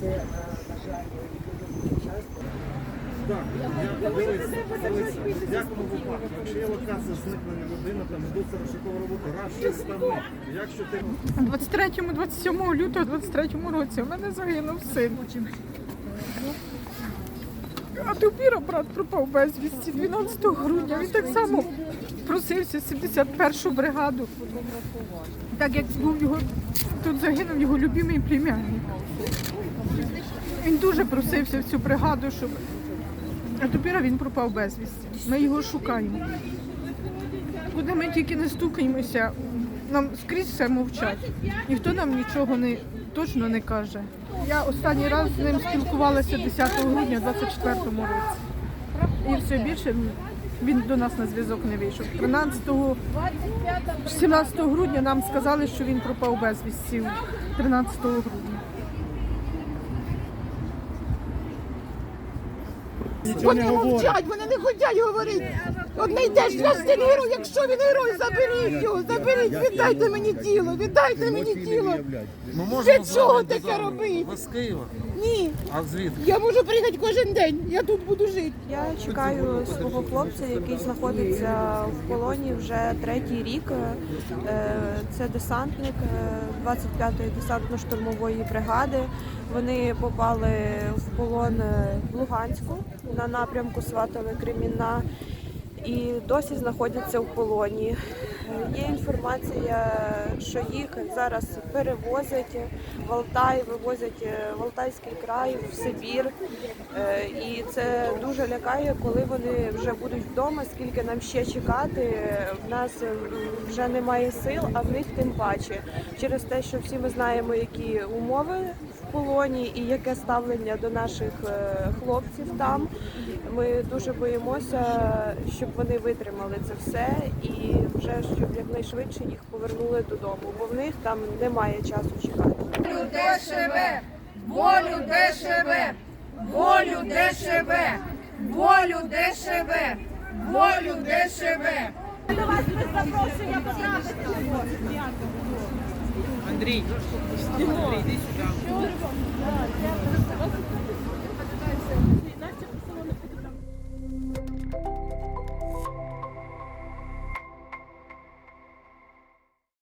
Це, на жаль, дуже часто. Якщо є локація зникнення людини, там йдуть розшукова робота, раз щось там. Якщо ти 23-27 лютого, 23-му році у мене загинув син. А Тупіра брат пропав безвісті 12 грудня. Він так само просився в 71 бригаду. Так як був його тут загинув його любимий племянник. Він дуже просився в цю бригаду, щоб. А Тупіра він пропав безвісті. Ми його шукаємо. Куди ми тільки не стукаємося, нам скрізь все мовчать. Ніхто нам нічого не точно не каже. Я останній раз з ним спілкувалася 10 грудня 24 році. І все більше він до нас на зв'язок не вийшов. 13 17 грудня нам сказали, що він пропав безвісті 13 грудня. Вони мовчать, вони не хочуть говорити. Одне йдеш, він герой, якщо він герой, заберіть його, заберіть, віддайте мені тіло, віддайте мені тіло. Ми можемо Для чого таке робити? Ви з Києва? Ні, А звідки? я можу приїхати кожен день, я тут буду жити. Я чекаю свого хлопця, який знаходиться в полоні вже третій рік. Е, Це десантник е, 25-ї десантно-штурмової бригади. Вони попали в полон е, в Луганську на напрямку Сватове Кремінна і досі знаходяться в полоні. Е, Є інформація, що їх зараз перевозять в Алтай, вивозять е, в Алтайський край, в Сибір. Е, І це дуже лякає, коли вони вже будуть вдома, скільки нам ще чекати. В нас е, вже немає сил, а в них тим паче. Через те, що всі ми знаємо, які умови в полоні і яке ставлення до наших хлопців там. Ми дуже боїмося, щоб вони витримали це все і вже щоб якнайшвидше їх повернули додому, бо в них там немає часу чекати. Волю ДШВ, волю ДШВ, волю ДШВ, волю ДШВ, волю ДШВ.